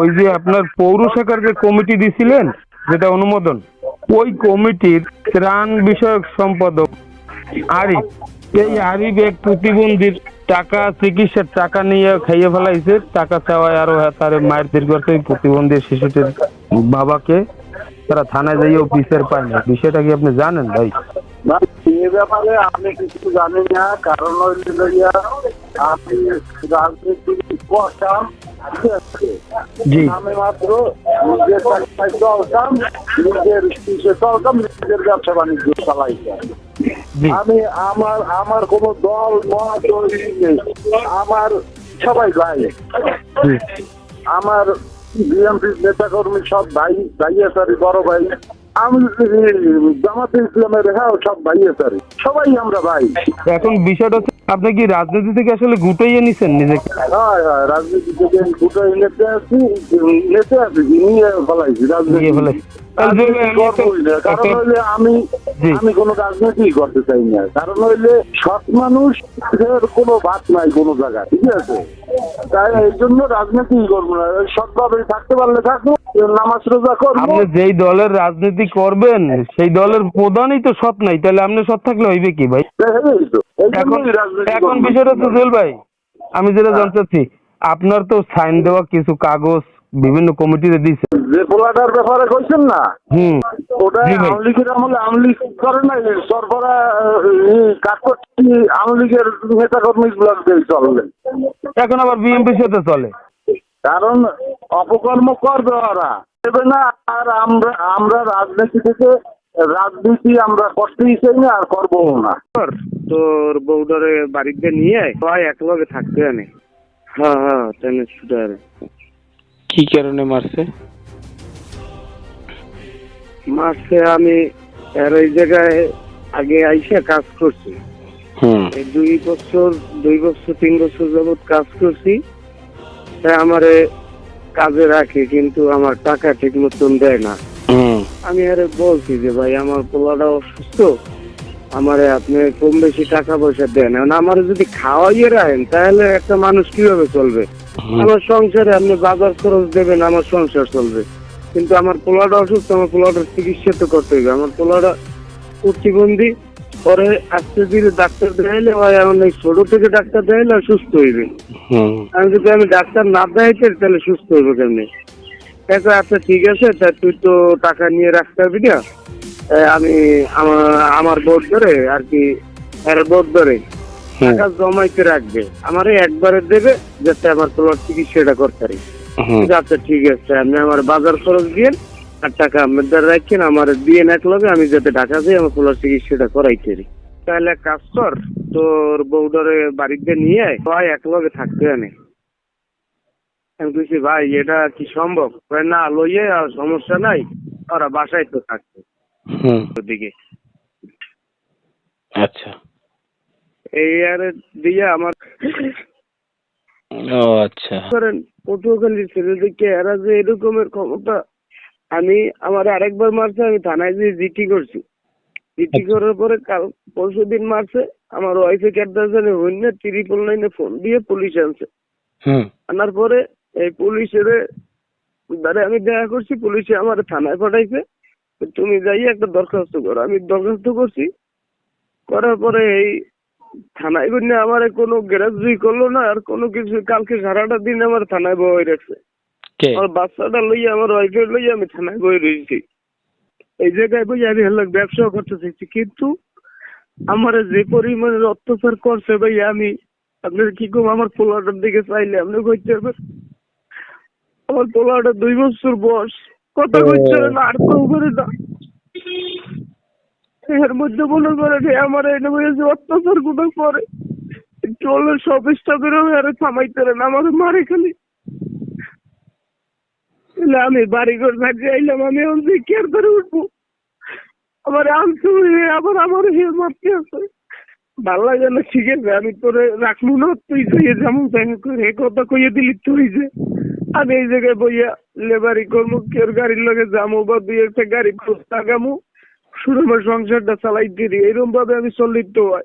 ওই যে আপনার পৌর শাখার যে কমিটি দিছিলেন, যেটা অনুমোদন, ওই কমিটির ত্রাণ বিষয়ক সম্পাদক আরিফ, এই আরিফ এক প্রতিবন্ধীর টাকা, চিকিৎসার টাকা নিয়ে খাইয়ে ফেলাইছে, টাকা চাওয়ায় আরও তার মায়ের দীর্ঘ প্রতিবন্ধী শিশুটির বাবাকে তারা থানায় যাইয়েও বিচার পায় না বিষয়টা কি আপনি জানেন ভাই? এ ব্যাপারে আমি কিছু জানি না, কারণ আমি রাজনীতি জি। আমি মাত্র নিজের ব্যবসায় চলতাম নিজের কিসে চলতাম নিজের ব্যবসা বাণিজ্য চালাইতাম আমি আমার আমার কোনো দল মত নেই। আমার সবাই ভাই। আমার বিএনপি নেতা কর্মী সব ভাই ভাই আসারি বড় ভাই। আমি জামাতে ইসলামের হ্যাঁ সব ভাই আসারি সবাই আমরা ভাই। এখন বিষয়টা আপনি কি রাজনীতি থেকে আসলে গুটাইয়ে নিছেন নিজেকে? হ্যাঁ হ্যাঁ রাজনীতি থেকে দুটো নেতে আছি নেতে আছি নিয়ে ফেলাইছি রাজনীতি আমি আমি আমি কোনো রাজনীতি করতে চাই না। কারণ হইলে সৎ মানুষের কোনো বাদ নাই কোনো জায়গায় ঠিক আছে? তাই এই জন্য রাজনীতি করব না। সৎভাবে থাকতে পারলে থাকব নামাজ রোজা করব। আপনি যেই দলের রাজনীতি করবেন সেই দলের প্রধানই তো সৎ নাই তাহলে আপনি সৎ থাকলে হইবে কি ভাই? তো। এখন এখন বিষয়টা জুয়েল ভাই আমি যেটা জানতে চাচ্ছি আপনার তো সাইন দেওয়া কিছু কাগজ বিভিন্ন কমিটিতে দিছে। যে পোলাটার ব্যাপারে কইছেন না? হুম। ওটা জি ভাই। আওয়ামী লীগের আমলে আওয়ামী লীগ করে নাই সরবরা কাকটি আওয়ামী লীগের নেতা কর্মী ব্লক দিয়ে চলবে এখন আবার বিএনপির সাথে চলে। কারণ অপকর্ম করবে ওরা। না আর আমরা আমরা রাজনীতি থেকে রাজনীতি আমরা করতেই চাই না আর করব না। তোর বউডারে বাড়িতে নিয়ে সবাই একলগে থাকতে জানে। হ্যাঁ হ্যাঁ কি কারণে মারছে? মাসে আমি এর ওই জায়গায় আগে আইসা কাজ করছি। এই দুই বছর দুই বছর তিন বছর যাবত কাজ করছি। তাই আমারে কাজে রাখে কিন্তু আমার টাকা ঠিক মতন দেয় না। আমি আরে বলছি যে ভাই আমার পোলাটা অসুস্থ। আমারে আপনি কম বেশি টাকা পয়সা দেন। এখন আমার যদি খাওয়াইয়ে রাখেন তাহলে একটা মানুষ কীভাবে চলবে? আমার সংসারে আপনি বাজার খরচ দেবেন আমার সংসার চলবে। কিন্তু আমার পোলাটা অসুস্থ আমার পোলাটার চিকিৎসা তো করতে হবে। আমার পোলাটা প্রতিবন্ধী পরে আস্তে ধীরে ডাক্তার দেখাইলে ভাই আমার এই ছোট থেকে ডাক্তার দেখাইলে সুস্থ হইবে। আমি যদি আমি ডাক্তার না দেখাইতে তাহলে সুস্থ হইবে কেমনি? দেখো আচ্ছা ঠিক আছে। তা তুই তো টাকা নিয়ে রাখতে পারবি না। আমি আমার বোর্ড ধরে আর কি এর বোর্ড ধরে টাকা জমাইতে রাখবে। আমারে একবারে দেবে যাতে আমার তোমার চিকিৎসাটা করতে পারি। আচ্ছা ঠিক আছে আপনি আমার বাজার খরচ দিয়ে আর টাকা আপনাদের রাখছেন আমার দিয়ে এক লগে আমি যাতে টাকা দিয়ে আমার পোলার চিকিৎসাটা করাইতে পারি। তাহলে এক কাজ কর তোর বউডারে বাড়িতে নিয়ে আয়, সবাই এক লগে থাকতে জানে। আমি বলছি ভাই এটা কি সম্ভব? না লইয়ে আর সমস্যা নাই ওরা বাসায় তো হুম। ওদিকে। আচ্ছা। এই আরে দিয়ে আমার ও আচ্ছা। করেন পটুয়াখালীর ছেলেদেরকে এরা যে এরকমের ক্ষমতা আমি আমার আরেকবার মারছে আমি থানায় যে জিটি করছি। জিটি করার পরে কাল পরশু দিন মারছে আমার ওয়াইফে ক্যাডার হইন না ত্রিপল লাইনে ফোন দিয়ে পুলিশ আনছে। আনার পরে এই পুলিশের দ্বারা আমি দেখা করছি পুলিশে আমার থানায় পাঠাইছে। তুমি যাই একটা দরখাস্ত করো। আমি দরখাস্ত করছি করার পরে এই থানায় গিয়ে আমার কোনো গ্যারাজই করল না আর কোনো কিছু কালকে সারাটা দিন আমার থানায় বই রাখছে। আমার বাচ্চাটা লইয়া আমার ওয়াইফের লইয়া আমি থানায় বই রয়েছি। এই জায়গায় বই আমি হলো ব্যবসা করতে চাইছি কিন্তু আমার যে পরিমাণের অত্যাচার করছে ভাই আমি আপনার কি কম আমার পোলাটার দিকে চাইলে আপনি কইতে পারবেন? আমার পোলাটা দুই বছর বয়স। কথা কইছে না আর তো করে না। এর মধ্যে মনে করেন এ আমার এনে বলেছে অত্যাচারগুলো করে ট্রলের সব করে আরে থামাইতে না আমার মারে খালি। আমি বাড়ি ঘর থাকতে আইলাম আমি এখন যে কেয়ার করে উঠবো? আমার আনছে আবার আমার হে মারতে আছে ভালো লাগে না ঠিক আছে আমি তোরে রাখলু না তুই যে যেমন দেখা করে এ কথা কইয়ে দিলি তুই যে। আমি এই জায়গায় বইয়া লেবারি করব কেউ গাড়ির লগে যাব বা দুই একটা গাড়ি খোঁজ লাগামো শুধু আমার সংসারটা চালাই দিই। এরকম ভাবে আমি চলিত হয়।